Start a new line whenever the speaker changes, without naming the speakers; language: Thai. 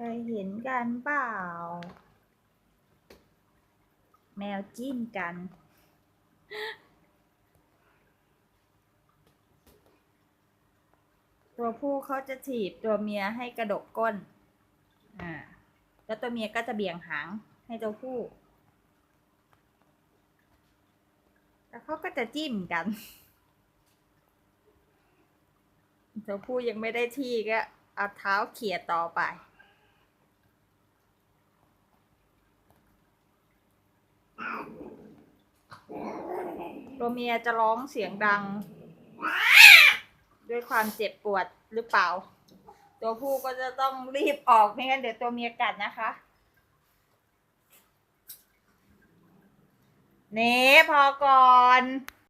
เคยเห็นกันเปล่า แมวจิ้นกัน ตัวผู้เขาจะถีบตัวเมียให้กระดกก้น อ่า แล้วตัวเมียก็จะเบี่ยงหางให้ตัวผู้ แล้วเขาก็จะจิ้มกัน ตัวผู้ยังไม่ได้ที่ก็เอาเท้าเขี่ยต่อไป ตัวเมียจะร้องเสียงดัง ด้วยความเจ็บปวดหรือเปล่า ตัวผู้ก็จะต้องรีบออกไม่งั้นเดี๋ยวตัวเมียกัดนะคะเน่พอก่อน